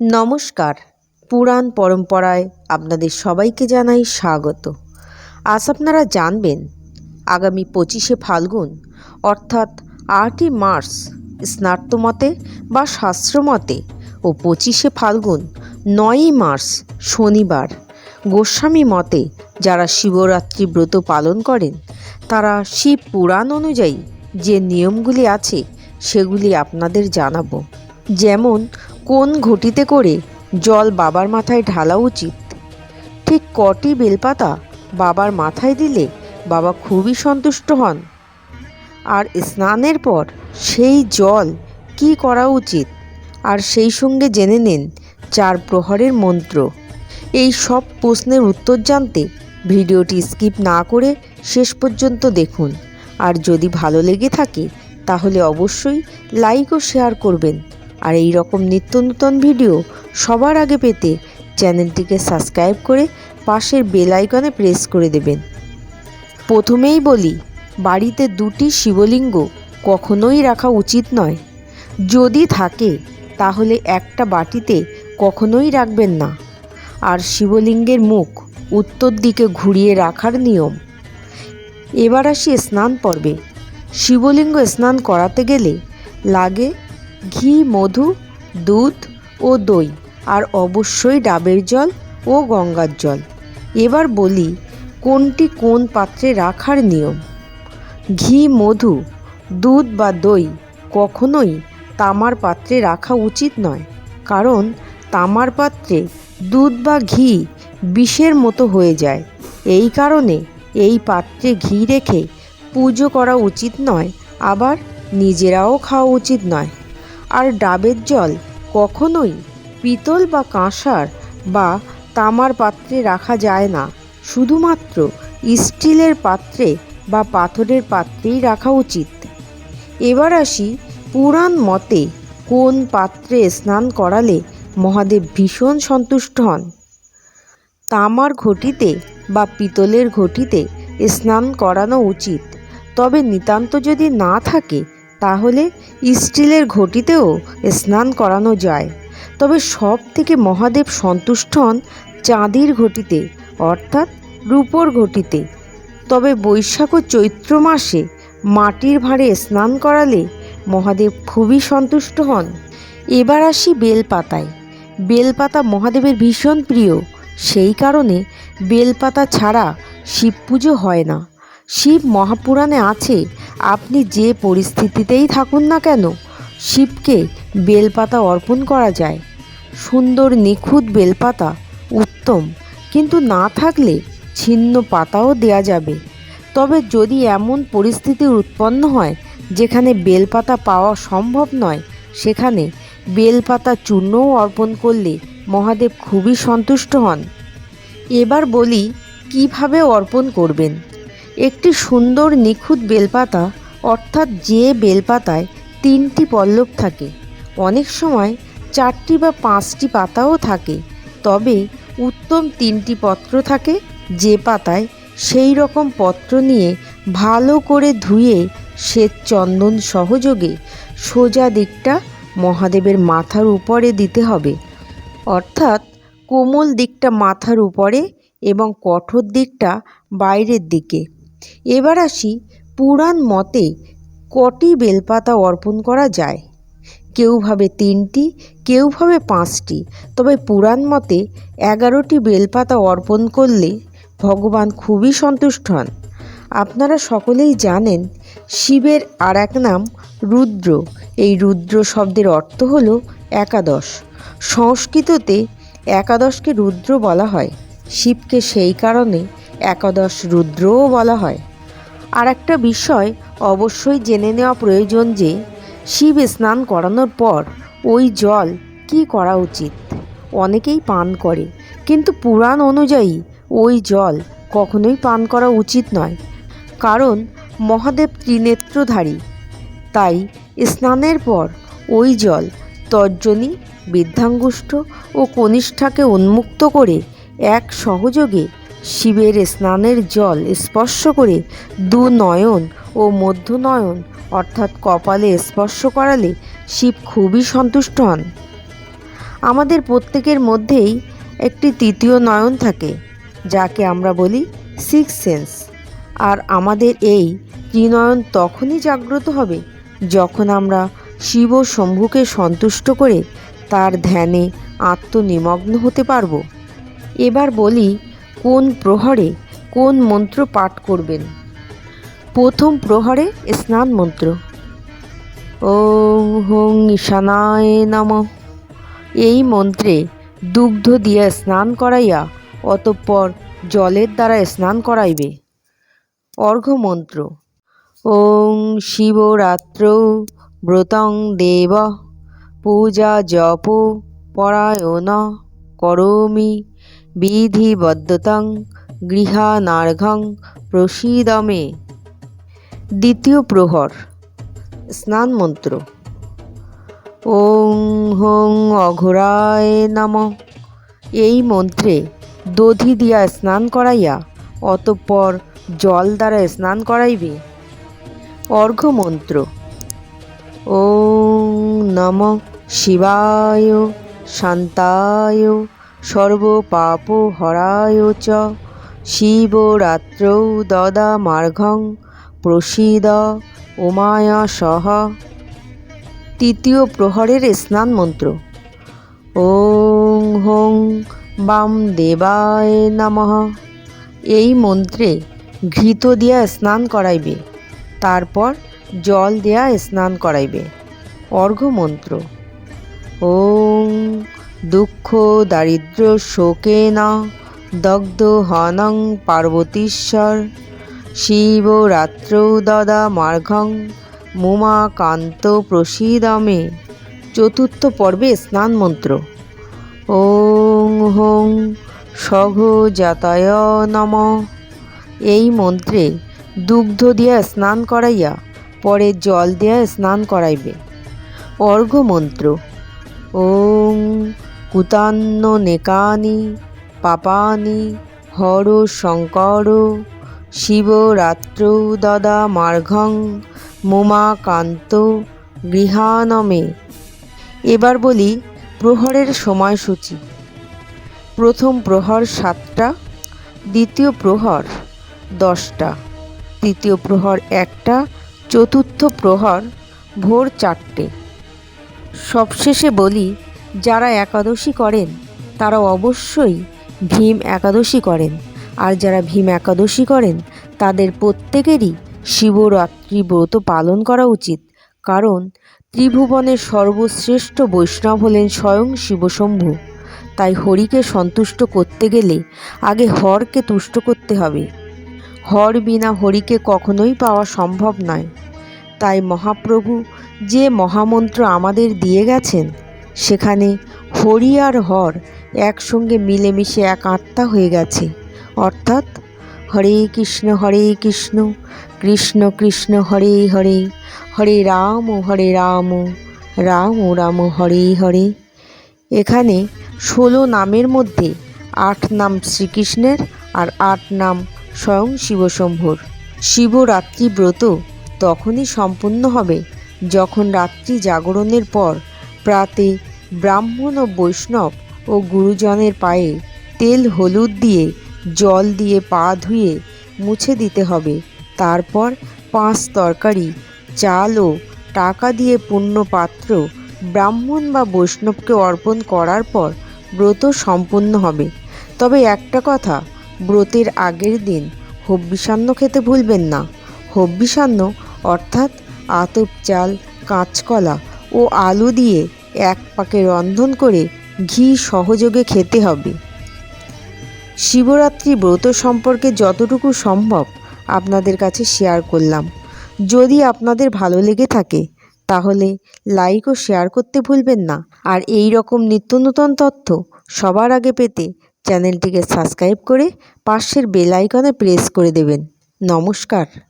নমস্কার। পুরাণ পরম্পরায় আপনাদের সবাইকে জানাই স্বাগত। আজ আপনারা জানবেন, আগামী পঁচিশে ফাল্গুন, অর্থাৎ আটই মার্চ স্নার্তমতে বা শাস্ত্রমতে ও পঁচিশে ফাল্গুন, নয়ই মার্চ, শনিবার। গোস্বামী মতে, যারা শিবরাত্রি ব্রত পালন করেন, তারা শিব পুরাণ অনুযায়ী যে নিয়মগুলি আছে, সেগুলি আপনাদের জানাব। যেমন কোন ঘটিতে করে জল বাবার মাথায় ঢালা উচিত? ঠিক কটি বেলপাতা বাবার মাথায় দিলে বাবা খুবই সন্তুষ্ট হন। আর স্নানের পর সেই জল কি করা উচিত? আর সেই সঙ্গে জেনে নিন চার প্রহরের মন্ত্র। এই সব প্রশ্নের উত্তর জানতে ভিডিওটি স্কিপ না করে শেষ পর্যন্ত দেখুন। আর যদি ভালো লেগে থাকে, তাহলে অবশ্যই লাইক ও শেয়ার করবেন। আর এই রকম নিত্য নূতন ভিডিও সবার আগে পেতে চ্যানেলটিকে সাবস্ক্রাইব করে পাশের বেল আইকনে প্রেস করে দেবেন। প্রথমেই বলি, বাড়িতে দুটি শিবলিঙ্গ কখনোই রাখা উচিত নয়। যদি থাকে, তাহলে একটা বাটিতে কখনোই রাখবেন না। আর শিবলিঙ্গের মুখ উত্তর দিকে ঘুরিয়ে রাখার নিয়ম। এবার আসি স্নান পর্বে। শিবলিঙ্গ স্নান করাতে গেলে লাগে ঘি, মধু, দুধ ও দই, আর অবশ্যই ডাবের জল ও গঙ্গার জল। এবার বলি, কোনটি কোন পাত্রে রাখার নিয়ম? ঘি, মধু, দুধ বা দই কখনোই তামার পাত্রে রাখা উচিত নয়, কারণ তামার পাত্রে দুধ বা ঘি বিষের মতো হয়ে যায়। এই কারণে এই পাত্রে ঘি রেখে পুজো করা উচিত নয়, আবার নিজেরাও খাওয়া উচিত নয়। আর ডাবের জল কখনোই পিতল বা কাঁসার বা তামার পাত্রে রাখা যায় না। শুধুমাত্র স্টিলের পাত্রে বা পাথরের পাত্রেই রাখা উচিত। এবার আসি পুরাণ মতে কোন পাত্রে স্নান করালে মহাদেব ভীষণ সন্তুষ্ট হন। তামার ঘটিতে বা পিতলের ঘটিতে স্নান করানো উচিত। তবে নিতান্ত যদি না থাকে তাহলে স্টিলের ঘটিতেও স্নান করানো যায়। তবে সব থেকে মহাদেব সন্তুষ্ট হন চাঁদির ঘটিতে, অর্থাৎ রূপোর ঘটিতে। তবে বৈশাখ ও চৈত্র মাসে মাটির ভাঁড়ে স্নান করালে মহাদেব খুবই সন্তুষ্ট হন। এবার আসি বেলপাতায়। বেলপাতা মহাদেবের ভীষণ প্রিয়। সেই কারণে বেলপাতা ছাড়া শিব পুজো হয় না। শিব মহাপুরাণে আছে, আপনি যে পরিস্থিতিতেই থাকুন না কেন, শিবকে বেলপাতা অর্পণ করা যায়। সুন্দর নিখুঁত বেলপাতা উত্তম, কিন্তু না থাকলে ছিন্ন পাতাও দেয়া যাবে। তবে যদি এমন পরিস্থিতি উৎপন্ন হয়, যেখানে বেলপাতা পাওয়া সম্ভব নয়, সেখানে বেলপাতা চূর্ণও অর্পণ করলে মহাদেব খুবই সন্তুষ্ট হন। এবার বলি, কীভাবে অর্পণ করবেন? একটি সুন্দর নিখুঁত বেলপাতা, অর্থাৎ যে বেলপাতায় তিনটি পল্লব থাকে, অনেক সময় চারটি বা পাঁচটি পাতাও থাকে, তবে উত্তম তিনটি পত্র থাকে, যে পাতায় সেই রকম পত্র নিয়ে ভালো করে ধুয়ে শ্বেত চন্দন সহযোগে সোজা দিকটা মহাদেবের মাথার উপরে দিতে হবে। অর্থাৎ কোমল দিকটা মাথার উপরে এবং কঠোর দিকটা বাইরের দিকে। এবার আসি পুরাণ মতে কটি বেলপাতা অর্পণ করা যায়। কেউ ভাবে তিনটি, কেউ ভাবে পাঁচটি। তবে পুরাণ মতে এগারোটি বেলপাতা অর্পণ করলে ভগবান খুবই সন্তুষ্ট হন। আপনারা সকলেই জানেন শিবের আর এক নাম রুদ্র। এই রুদ্র শব্দের অর্থ হল একাদশ। সংস্কৃততে একাদশকে রুদ্র বলা হয়। শিবকে সেই কারণে একাদশ রুদ্রও বলা হয়। আর একটা বিষয় অবশ্যই জেনে নেওয়া প্রয়োজন যে, শিব স্নান করানোর পর ওই জল কি করা উচিত? অনেকেই পান করে, কিন্তু পুরাণ অনুযায়ী ওই জল কখনোই পান করা উচিত নয়। কারণ মহাদেব ত্রিনেত্রধারী, তাই স্নানের পর ওই জল তর্জনী, বৃদ্ধাঙ্গুষ্ঠ ও কনিষ্ঠাকে উন্মুক্ত করে এক সহযোগে শিবের স্নানের জল স্পর্শ করে দু নয়ন ও মধ্য নয়ন, অর্থাৎ কপালে স্পর্শ করালে শিব খুবই সন্তুষ্ট হন। আমাদের প্রত্যেকের মধ্যেই একটি তৃতীয় নয়ন থাকে, যাকে আমরা বলি সিক্স সেন্স আর আমাদের এই ত্রিনয়ন তখনই জাগ্রত হবে যখন আমরা শিব ও শম্ভুকে সন্তুষ্ট করে তার ধ্যানে আত্মনিমগ্ন হতে পারব। এবার বলি কোন প্রহরে কোন মন্ত্র পাঠ করবেন? প্রথম প্রহরে স্নান মন্ত্র। ওং হুং ঈশানায় নম। এই মন্ত্রে দুগ্ধ দিয়ে স্নান করাইয়া অতঃপর জলের দ্বারা স্নান করাইবে। অর্ঘ্য মন্ত্র। ওং শিবরাত্র ব্রতং দেব। পূজা জপ, পরায়ণ করোমি বিধিবদ্ধতং গৃহানার্ঘং প্রসীদমে। দ্বিতীয় প্রহর স্নান মন্ত্র ওং হোং অঘোরায় নম। এই মন্ত্রে দধি দিয়া স্নান করাইয়া অতঃপর জল দ্বারা স্নান করাইবে। অর্ঘ্য মন্ত্র ওং নম শিবায়, শান্তায়। সর্বপাপ হরায় চ। শিবরাত্রৌ দদা মার্ঘং প্রসীদ উমায়া সহ। তৃতীয় প্রহরের স্নান মন্ত্র ওং হোং বাম দেবায় নমঃ। এই মন্ত্রে ঘৃত দিয়া স্নান করাইবে, তারপর জল দেয়া স্নান করাইবে। অর্ঘ্য মন্ত্র ওং দুঃখ, দারিদ্র, শোকে না, দগ্ধ হনং পার্বতীশ্বর। শিবরাত্রৌ দদা মার্ঘং মুমাকান্ত প্রসীদমে। চতুর্থ পর্বে স্নান মন্ত্র ওং হোং সঘ জাতায় নম। এই মন্ত্রে দুগ্ধ দিয়া স্নান করাইয়া, পরে জল দিয়া স্নান করাইবে। অর্ঘ্য মন্ত্র। ওং কুতান্ন নেকানি, পাপানি, হর শঙ্কর, শিবরাত্রৌ দদা মার্ঘং মোমাকান্ত গৃহানমে। এবার বলি প্রহরের সময়সূচি। প্রথম প্রহর সাতটা, দ্বিতীয় প্রহর দশটা, তৃতীয় প্রহর একটা, চতুর্থ প্রহর ভোর চারটে। সবশেষে বলি যারা একাদশী করেন, তারা অবশ্যই ভীম একাদশী করেন। আর যারা ভীম একাদশী করেন, তাদের প্রত্যেকেরই শিবরাত্রি ব্রত পালন করা উচিত। কারণ ত্রিভুবনের সর্বশ্রেষ্ঠ বৈষ্ণব হলেন স্বয়ং শিবশম্ভু। তাই হরিকে সন্তুষ্ট করতে গেলে আগে হরকে তুষ্ট করতে হবে। হর বিনা হরিকে কখনোই পাওয়া সম্ভব নয়। তাই মহাপ্রভু যে মহামন্ত্র আমাদের দিয়ে গেছেন সেখানে হরি আর হর একসঙ্গে মিলেমিশে এক আত্মা হয়ে গেছে। অর্থাৎ হরে কৃষ্ণ হরে কৃষ্ণ কৃষ্ণ কৃষ্ণ, হরে হরে হরে রাম হরে রাম রাম রাম, হরে হরে। এখানে ষোলো নামের মধ্যে আট নাম শ্রীকৃষ্ণের আর আট নাম স্বয়ং শিবশম্ভুর। শিবরাত্রি ব্রত তখনই সম্পূর্ণ হবে যখন রাত্রি জাগরণের পর প্রাতে ব্রাহ্মণ ও বৈষ্ণব ও গুরুজনের পায়ে তেল হলুদ দিয়ে জল দিয়ে পা ধুয়ে মুছে দিতে হবে। তারপর পাঁচ তরকারি, চাল ও টাকা দিয়ে পূর্ণ পাত্র ব্রাহ্মণ বা বৈষ্ণবকে অর্পণ করার পর ব্রত সম্পূর্ণ হবে। তবে একটা কথা, ব্রতের আগের দিন হব্বিষান্ন খেতে ভুলবেন না। হব্বিষান্ন অর্থাৎ আতপ চাল, কাঁচকলা ও আলু দিয়ে এক পাকে রন্ধন করে ঘি সহযোগে খেতে হবে। শিবরাত্রি ব্রত সম্পর্কে যতটুকু সম্ভব আপনাদের কাছে শেয়ার করলাম। যদি আপনাদের ভালো লেগে থাকে, তাহলে লাইক ও শেয়ার করতে ভুলবেন না। আর এই রকম নিত্য নূতন তথ্য সবার আগে পেতে চ্যানেলটিকে সাবস্ক্রাইব করে পাশের বেল আইকনে প্রেস করে দেবেন। নমস্কার।